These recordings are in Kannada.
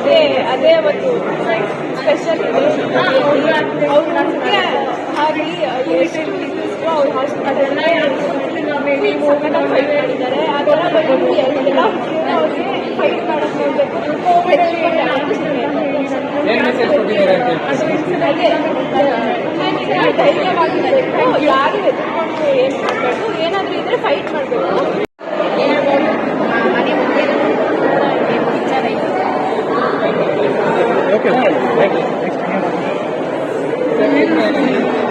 ಅದೇ ಅದೇ ಒಂದು ಸ್ಪೆಷಲ್ ಇದೆ. ಅವ್ರು ನಮಗೆ ಹಾಗೆ ಅವ್ರ ಫೈಟ್ ಮಾಡಿದ್ದಾರೆ. ಅದೆಲ್ಲ ಬಗ್ಗೆ ಎಲ್ಲ ಅವ್ರಿಗೆ ಫೈಟ್ ಕೋವಿಡ್ ಧೈರ್ಯವಾಗಿರಬೇಕು ಯಾರು ಎದುರ್ಕೊಂಡು ಏನು ಮಾಡಬೇಕು? ಏನಾದರೂ ಇದ್ರೆ ಫೈಟ್ ಮಾಡಬೇಕು.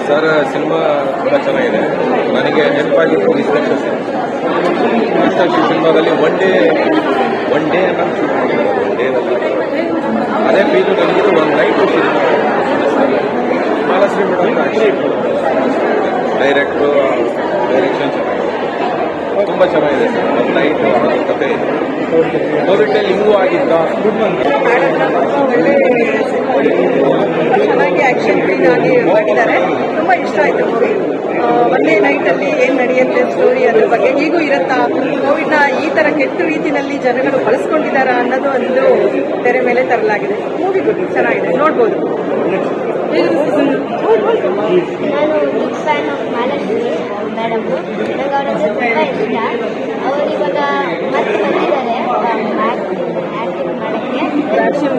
ಸರ್ ಸಿನಿಮಾ ತುಂಬ ಚೆನ್ನಾಗಿದೆ. ನನಗೆ ನೆನಪಾಗಿತ್ತು ಇನ್ಸ್ಪೆಕ್ಷನ್ ಸಿನಿಮಾದಲ್ಲಿ ಒನ್ ಡೇ ಒನ್ ಡೇ ಅಂತ ಶೂಟ್ ಮಾಡಿದ್ದಾರೆ. ಒನ್ ಅದೇ ಫೀಲು ನನಗಿದು ಒಂದು night cinema. Malashri madam direct direction ಚೆನ್ನಾಗಿದೆ. ತುಂಬ ಚೆನ್ನಾಗಿದೆ ಸರ್. ಒಂದು ನೈಟು ಅನ್ನೋದು ಕತೆ ಇದೆ. ಕೋವಿಡಲ್ಲಿ ಇಂಗೂ ಆಗಿದ್ದ. ಆಕ್ಷನ್ ಕ್ಲೀನ್ ಆಗಿ ಮಾಡಿದ್ದಾರೆ ತುಂಬಾ ಇಷ್ಟ ಆಯಿತು ಮೂವಿ ಒಂದೇ ನೈಟಲ್ಲಿ ಏನು ನಡೆಯುತ್ತೆ ಸ್ಟೋರಿ ಅದ್ರ ಬಗ್ಗೆ. ಈಗೂ ಇರುತ್ತಾ? ಕೋವಿಡ್ನ ಈ ಥರ ಕೆಟ್ಟ ರೀತಿಯಲ್ಲಿ ಜನಗಳು ಬಳಸ್ಕೊಂಡಿದ್ದಾರಾ ಅನ್ನೋದು ಒಂದು ತೆರೆ ಮೇಲೆ ತರಲಾಗಿದೆ. ಮೂವಿ ಗುಡ್ ಚೆನ್ನಾಗಿದೆ. ನೋಡ್ಬೋದು. ನಾನು big fan of Malashri madam ನಂಗೆ ಅವ್ರ ತುಂಬ ಇಷ್ಟ ಅವರು ಇವಾಗ ಮತ್ತೆ ಬಂದಿದ್ದಾರೆ ಆಕ್ಟಿಂಗ್ ಮಾಡೋಕ್ಕೆ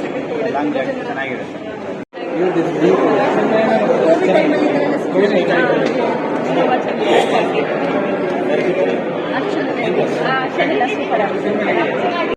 ಲಾಂಗ್ ಜರ್ನಿ ಚೆನ್ನಾಗಿದೆ ಸೂಪರ್